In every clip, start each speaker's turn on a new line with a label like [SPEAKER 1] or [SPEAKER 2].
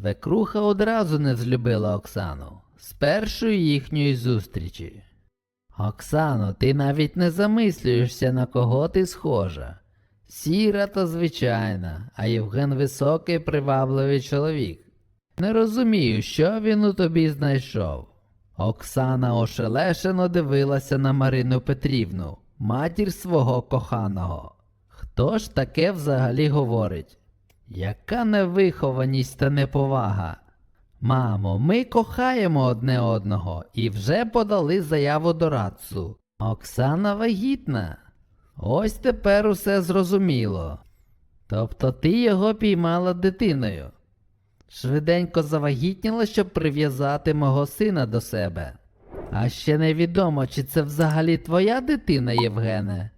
[SPEAKER 1] Свекруха одразу не злюбила Оксану з першої їхньої зустрічі. Оксано, ти навіть не замислюєшся, на кого ти схожа. Сіра та звичайна, а Євген високий, привабливий чоловік. Не розумію, що він у тобі знайшов. Оксана ошелешено дивилася на Марину Петрівну, матір свого коханого. Хто ж таке взагалі говорить? Яка невихованість та неповага. Мамо, ми кохаємо одне одного і вже подали заяву до Рацу. Оксана вагітна. Ось тепер усе зрозуміло. Тобто ти його піймала дитиною. Швиденько завагітніла, щоб прив'язати мого сина до себе. А ще невідомо, чи це взагалі твоя дитина, Євгене.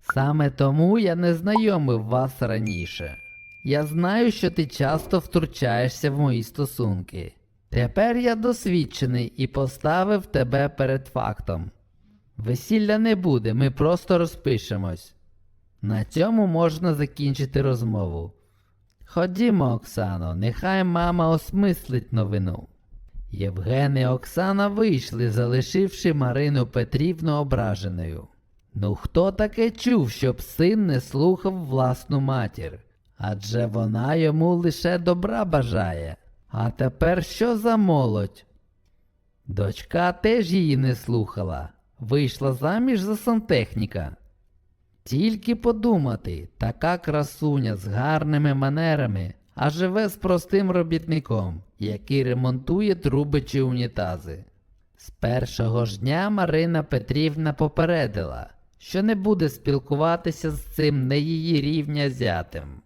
[SPEAKER 1] Саме тому я не знайомив вас раніше. Я знаю, що ти часто втручаєшся в мої стосунки. Тепер я досвідчений і поставив тебе перед фактом. Весілля не буде, ми просто розпишемось. На цьому можна закінчити розмову. Ходімо, Оксано, нехай мама осмислить новину. Євген і Оксана вийшли, залишивши Марину Петрівну ображеною. Ну хто таке чув, щоб син не слухав власну матір? Адже вона йому лише добра бажає. А тепер що за молодь? Дочка теж її не слухала, вийшла заміж за сантехніка. Тільки подумати, така красуня з гарними манерами, а живе з простим робітником, який ремонтує труби чи унітази. З першого ж дня Марина Петрівна попередила, що не буде спілкуватися з цим не її рівня зятем.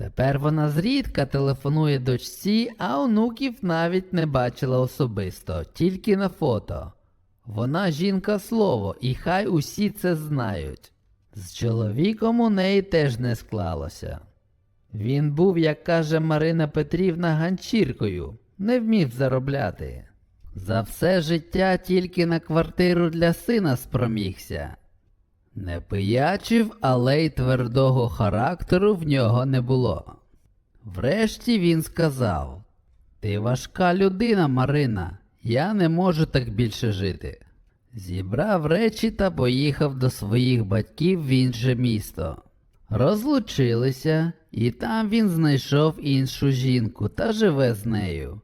[SPEAKER 1] Тепер вона зрідка телефонує дочці, а онуків навіть не бачила особисто, тільки на фото. Вона жінка слово, і хай усі це знають. З чоловіком у неї теж не склалося. Він був, як каже Марина Петрівна, ганчіркою, не вмів заробляти. За все життя тільки на квартиру для сина спромігся. Не пиячив, але й твердого характеру в нього не було. Врешті він сказав: Ти важка людина, Марина, я не можу так більше жити. Зібрав речі та поїхав до своїх батьків в інше місто. Розлучилися, і там він знайшов іншу жінку та живе з нею.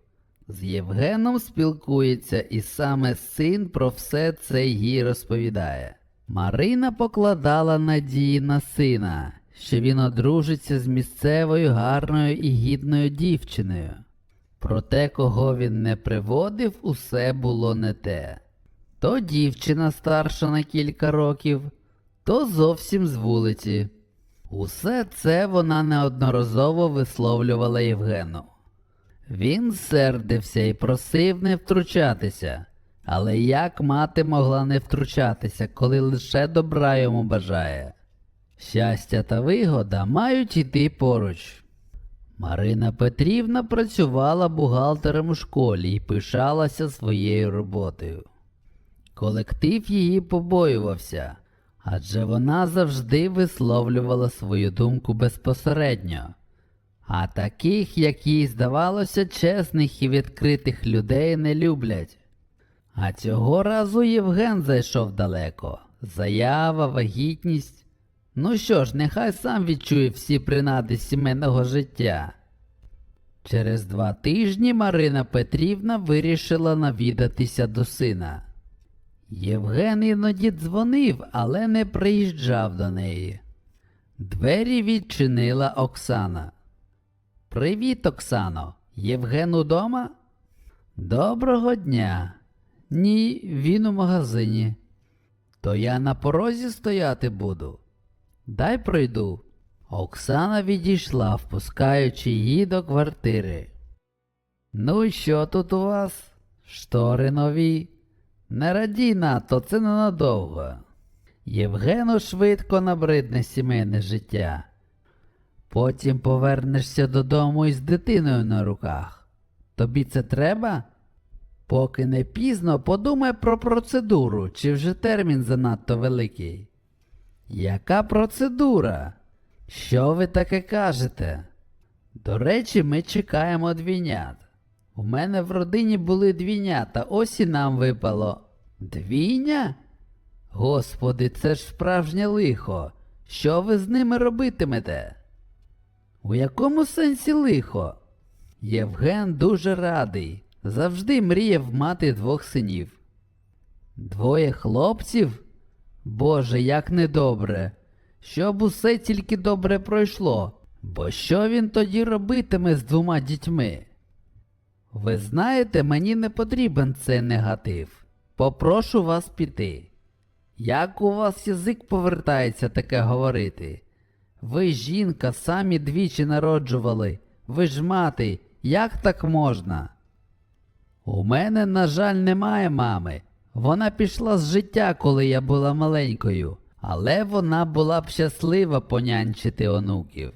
[SPEAKER 1] З Євгеном спілкується, і саме син про все це їй розповідає. Марина покладала надії на сина, що він одружиться з місцевою гарною і гідною дівчиною. Проте, кого він не приводив, усе було не те. То дівчина старша на кілька років, то зовсім з вулиці. Усе це вона неодноразово висловлювала Євгену. Він сердився і просив не втручатися, але як мати могла не втручатися, коли лише добра йому бажає? Щастя та вигода мають іти поруч. Марина Петрівна працювала бухгалтером у школі і пишалася своєю роботою. Колектив її побоювався, адже вона завжди висловлювала свою думку безпосередньо. А таких, як їй здавалося, чесних і відкритих людей не люблять. А цього разу Євген зайшов далеко. Заява, вагітність. Ну що ж, нехай сам відчує всі принади сімейного життя. Через два тижні Марина Петрівна вирішила навідатися до сина. Євген іноді дзвонив, але не приїжджав до неї. Двері відчинила Оксана. Привіт, Оксано. Євген удома? Доброго дня. Ні, він у магазині. То я на порозі стояти буду. Дай пройду. Оксана відійшла, впускаючи її до квартири. Ну і що тут у вас? Штори нові? Не радій надто, це ненадовго. Євгену швидко набридне сімейне життя. Потім повернешся додому із дитиною на руках. Тобі це треба? Поки не пізно, подумай про процедуру, чи вже термін занадто великий. Яка процедура? Що ви таке кажете? До речі, ми чекаємо двійнят. У мене в родині були двійнята, ось і нам випало. Двійня? Господи, це ж справжнє лихо. Що ви з ними робитимете? У якому сенсі лихо? Євген дуже радий. Завжди мріяв мати двох синів. Двоє хлопців? Боже, як недобре. Щоб усе тільки добре пройшло. Бо що він тоді робитиме з двома дітьми? Ви знаєте, мені не потрібен цей негатив. Попрошу вас піти. Як у вас язик повертається таке говорити? Ви жінка, самі двічі народжували. Ви ж мати, як так можна? У мене, на жаль, немає мами. Вона пішла з життя, коли я була маленькою, але вона була б щаслива понянчити онуків.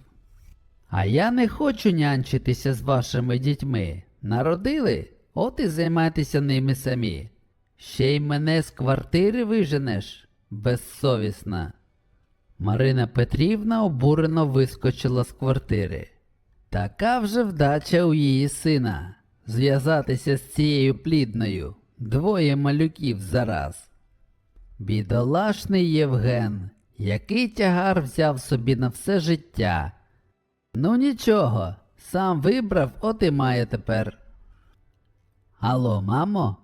[SPEAKER 1] А я не хочу нянчитися з вашими дітьми. Народили? От і займайтеся ними самі. Ще й мене з квартири виженеш, безсовісна. Марина Петрівна обурено вискочила з квартири. Така вже вдача у її сина зв'язатися з цією плідною, двоє малюків зараз. Бідолашний Євген, який тягар взяв собі на все життя. Ну нічого, сам вибрав, от і має тепер. Алло, мамо,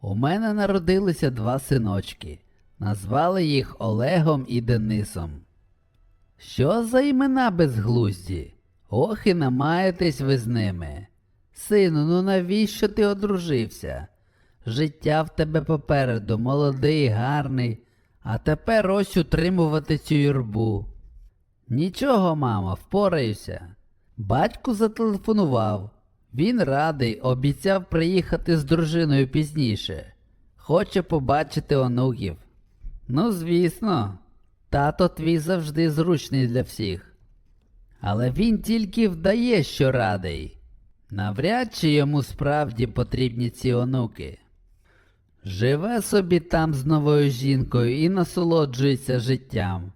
[SPEAKER 1] у мене народилися два синочки. Назвали їх Олегом і Денисом. Що за імена безглузді? Ох і намаєтесь ви з ними. Сину, ну навіщо ти одружився? Життя в тебе попереду, молодий, гарний, а тепер ось утримувати цю юрбу. Нічого, мама, впораюся. Батько зателефонував. Він радий, обіцяв приїхати з дружиною пізніше. Хоче побачити онуків. Ну, звісно, тато твій завжди зручний для всіх. Але він тільки вдає, що радий. Навряд чи йому справді потрібні ці онуки. Живе собі там з новою жінкою і насолоджується життям.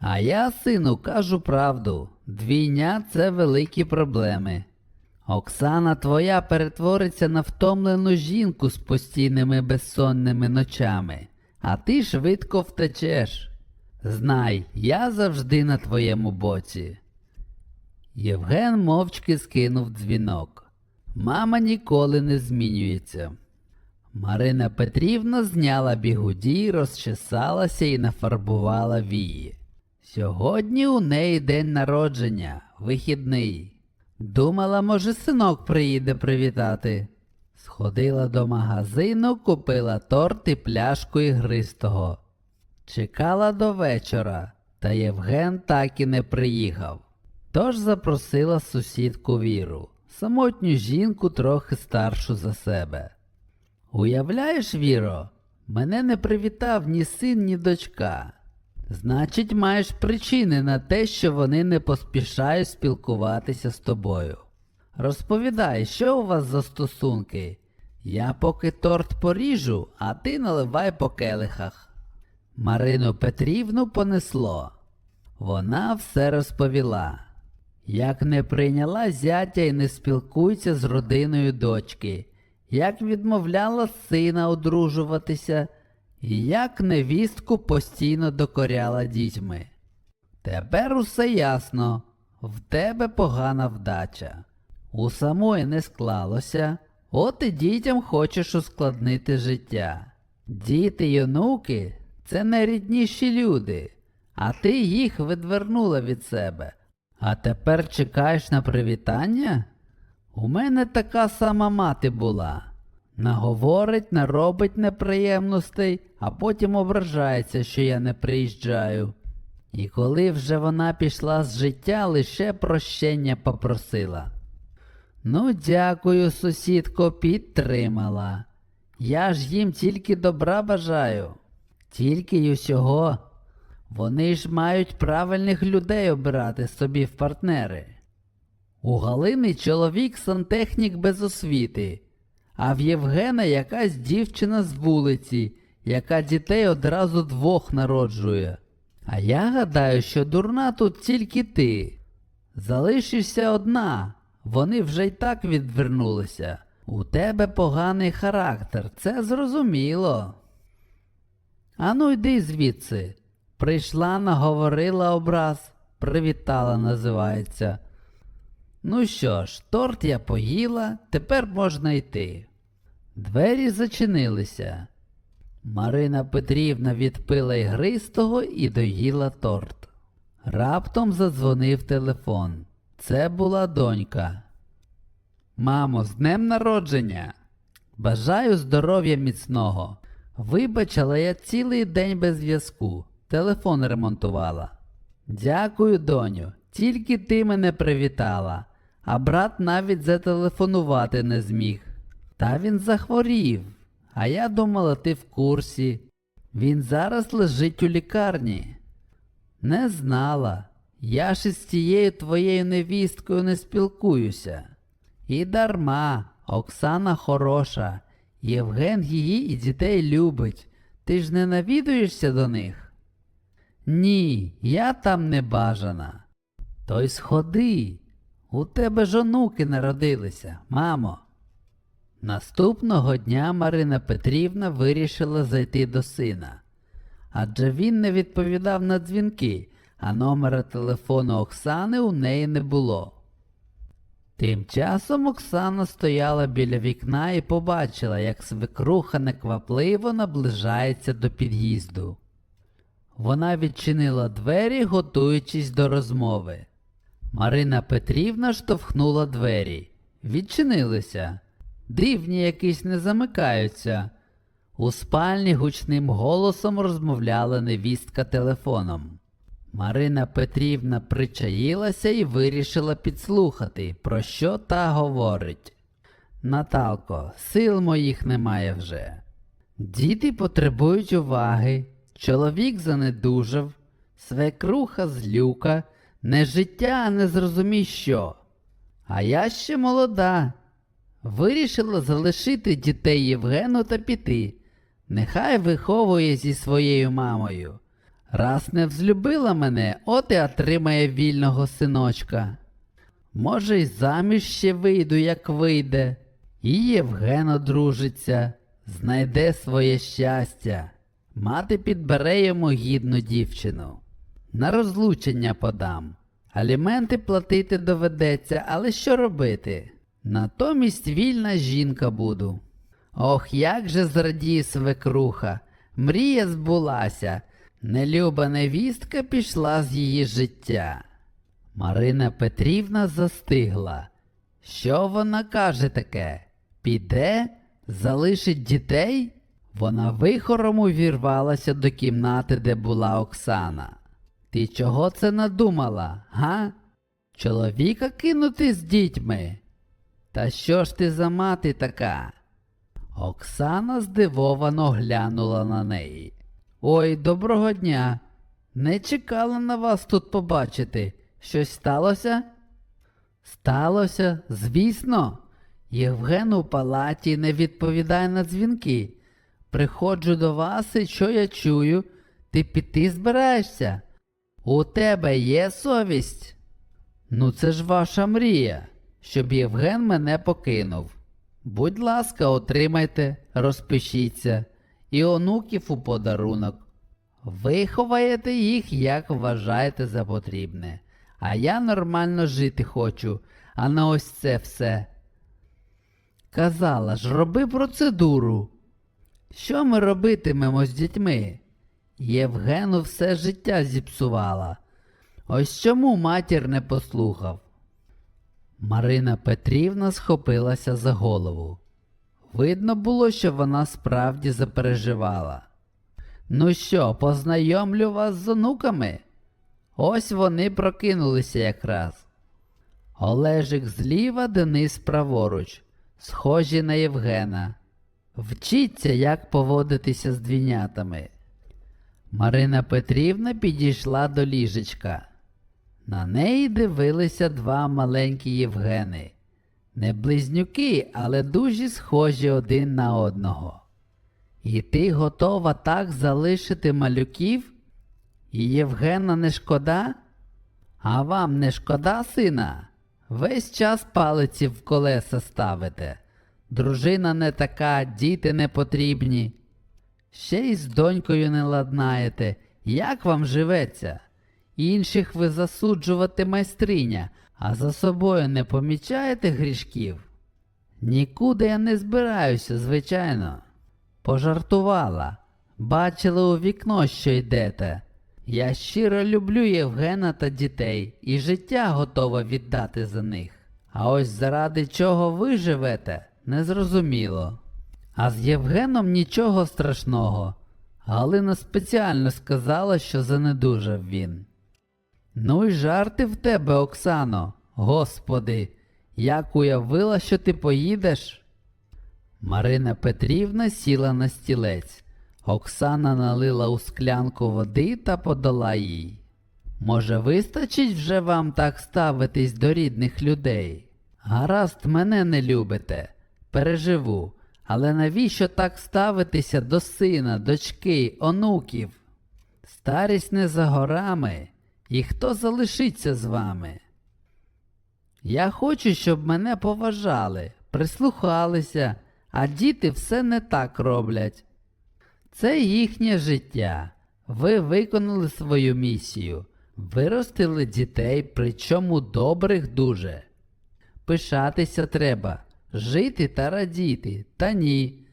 [SPEAKER 1] А я, сину, кажу правду, двійня це великі проблеми. Оксана твоя перетвориться на втомлену жінку з постійними безсонними ночами, а ти швидко втечеш. Знай, я завжди на твоєму боці. Євген мовчки скинув дзвінок. Мама ніколи не змінюється. Марина Петрівна зняла бігуді, розчесалася і нафарбувала вії. Сьогодні у неї день народження, вихідний. Думала, може, синок приїде привітати. Сходила до магазину, купила торт і пляшку ігристого. Чекала до вечора, та Євген так і не приїхав. Тож запросила сусідку Віру, самотню жінку трохи старшу за себе. Уявляєш, Віро, мене не привітав ні син, ні дочка. Значить, маєш причини на те, що вони не поспішають спілкуватися з тобою. Розповідай, що у вас за стосунки? Я поки торт поріжу, а ти наливай по келихах. Марину Петрівну понесло. Вона все розповіла. Як не прийняла зятя і не спілкується з родиною дочки, як відмовляла сина одружуватися, і як невістку постійно докоряла дітьми. Тепер усе ясно, в тебе погана вдача. У самої не склалося, от і дітям хочеш ускладнити життя. Діти й онуки це найрідніші люди, а ти їх відвернула від себе. А тепер чекаєш на привітання? У мене така сама мати була. Наговорить, наробить неприємностей, а потім ображається, що я не приїжджаю. І коли вже вона пішла з життя, лише прощення попросила. Ну, дякую, сусідко, підтримала. Я ж їм тільки добра бажаю, тільки й усього. Вони ж мають правильних людей обирати собі в партнери. У Галини чоловік сантехнік без освіти, а в Євгена якась дівчина з вулиці, яка дітей одразу двох народжує. А я гадаю, що дурна тут тільки ти. Залишишся одна. Вони вже й так відвернулися. У тебе поганий характер, це зрозуміло. Ану йди звідси. Прийшла, наговорила образ, привітала, називається. Ну що ж, торт я поїла, тепер можна йти. Двері зачинилися. Марина Петрівна відпила ігристого і доїла торт. Раптом задзвонив телефон. Це була донька. Мамо, з днем народження. Бажаю здоров'я міцного. Вибач, але я цілий день без зв'язку. Телефон ремонтувала. Дякую, доню. Тільки ти мене привітала, а брат навіть зателефонувати не зміг. Та він захворів. А я думала, ти в курсі. Він зараз лежить у лікарні. Не знала. Я ж із цією твоєю невісткою не спілкуюся. І дарма, Оксана хороша, Євген її і дітей любить. Ти ж не навідуєшся до них? Ні, я там не бажана. То й сходи. У тебе ж онуки народилися, мамо. Наступного дня Марина Петрівна вирішила зайти до сина. Адже він не відповідав на дзвінки, а номера телефону Оксани у неї не було. Тим часом Оксана стояла біля вікна і побачила, як свекруха неквапливо наближається до під'їзду. Вона відчинила двері, готуючись до розмови. Марина Петрівна штовхнула двері. Відчинилися. Дивні якісь не замикаються. У спальні гучним голосом розмовляла невістка телефоном. Марина Петрівна причаїлася і вирішила підслухати, про що та говорить. Наталко, сил моїх немає вже. Діти потребують уваги, чоловік занедужав, свекруха злюка, не життя, а не зрозумій що. А я ще молода. Вирішила залишити дітей Євгену та піти. Нехай виховує зі своєю мамою. Раз не взлюбила мене, от і отримає вільного синочка. Може, й заміж ще вийду, як вийде, і Євген одружиться, знайде своє щастя. Мати підбере йому гідну дівчину. На розлучення подам. Аліменти платити доведеться, але що робити? Натомість вільна жінка буду. Ох, як же зрадіє свекруха, мрія збулася, нелюба невістка пішла з її життя. Марина Петрівна застигла. Що вона каже таке? Піде, залишить дітей? Вона вихором увірвалася до кімнати, де була Оксана. Ти чого це надумала, га? Чоловіка кинути з дітьми? Та що ж ти за мати така? Оксана здивовано глянула на неї. Ой, доброго дня. Не чекала на вас тут побачити. Щось сталося? Сталося, звісно. Євген у палаті не відповідає на дзвінки. Приходжу до вас і що я чую? Ти піти збираєшся? У тебе є совість? Ну, це ж ваша мрія, щоб Євген мене покинув. Будь ласка, отримайте, розпишіться і онуків у подарунок. Виховаєте їх, як вважаєте за потрібне. А я нормально жити хочу, а на ось це все. Казала ж, роби процедуру. Що ми робитимемо з дітьми? Євгену все життя зіпсувала. Ось чому матір не послухав. Марина Петрівна схопилася за голову. Видно було, що вона справді запереживала. Ну що, познайомлю вас з онуками? Ось вони прокинулися якраз. Олежик зліва, Денис праворуч, схожі на Євгена. Вчіться, як поводитися з двійнятами. Марина Петрівна підійшла до ліжечка. На неї дивилися два маленькі Євгени. Не близнюки, але дуже схожі один на одного. І ти готова так залишити малюків? І Євгена не шкода? А вам не шкода сина? Весь час палиці в колеса ставите. Дружина не така, діти не потрібні. Ще й з донькою не ладнаєте. Як вам живеться? Інших ви засуджувати майстриня, а за собою не помічаєте грішків? Нікуди я не збираюся, звичайно. Пожартувала. Бачили у вікно, що йдете. Я щиро люблю Євгена та дітей і життя готова віддати за них. А ось заради чого ви живете, незрозуміло. А з Євгеном нічого страшного. Галина спеціально сказала, що занедужав він. Ну й жарти в тебе, Оксано, господи, як уявила, що ти поїдеш. Марина Петрівна сіла на стілець. Оксана налила у склянку води та подала їй. Може, вистачить вже вам так ставитись до рідних людей? Гаразд, мене не любите, переживу, але навіщо так ставитися до сина, дочки, онуків? Старість не за горами, і хто залишиться з вами? Я хочу, щоб мене поважали, прислухалися, а діти все не так роблять. Це їхнє життя. Ви виконали свою місію, виростили дітей, причому добрих дуже. Пишатися треба, жити та радіти, та ні.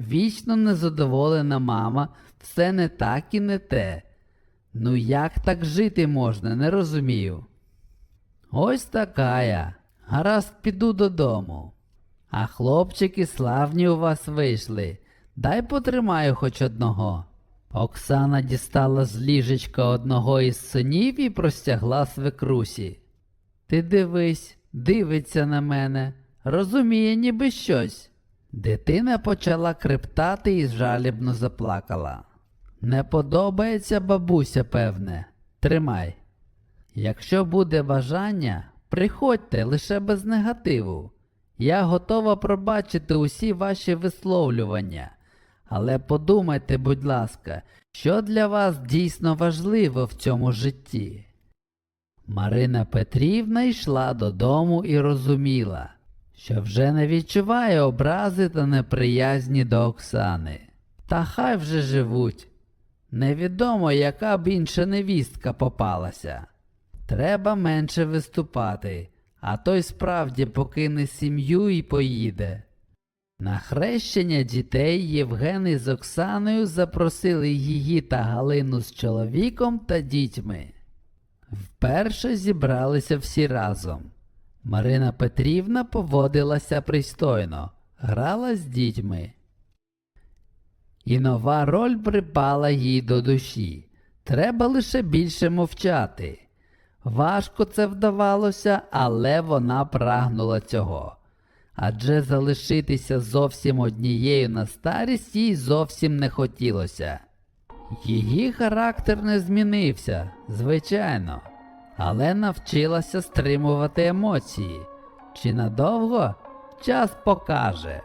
[SPEAKER 1] Вічно незадоволена мама, все не так і не те. Ну як так жити можна, не розумію. Ось така я. Гаразд піду додому. А хлопчики славні у вас вийшли. Дай потримаю хоч одного. Оксана дістала з ліжечка одного із синів і простягла свекрусі. Ти дивись, дивиться на мене, розуміє ніби щось. Дитина почала крептати і жалібно заплакала. Не подобається бабуся, певне. Тримай. Якщо буде бажання, приходьте лише без негативу. Я готова пробачити усі ваші висловлювання. Але подумайте, будь ласка, що для вас дійсно важливо в цьому житті. Марина Петрівна йшла додому і розуміла, що вже не відчуває образи та неприязні до Оксани. Та хай вже живуть. Невідомо, яка б інша невістка попалася. Треба менше виступати, а той справді покине сім'ю і поїде. На хрещення дітей Євген із Оксаною запросили її та Галину з чоловіком та дітьми. Вперше зібралися всі разом. Марина Петрівна поводилася пристойно, грала з дітьми. І нова роль припала їй до душі. Треба лише більше мовчати. Важко це вдавалося, але вона прагнула цього. Адже залишитися зовсім однією на старість їй зовсім не хотілося. Її характер не змінився, звичайно, але навчилася стримувати емоції. Чи надовго час покаже.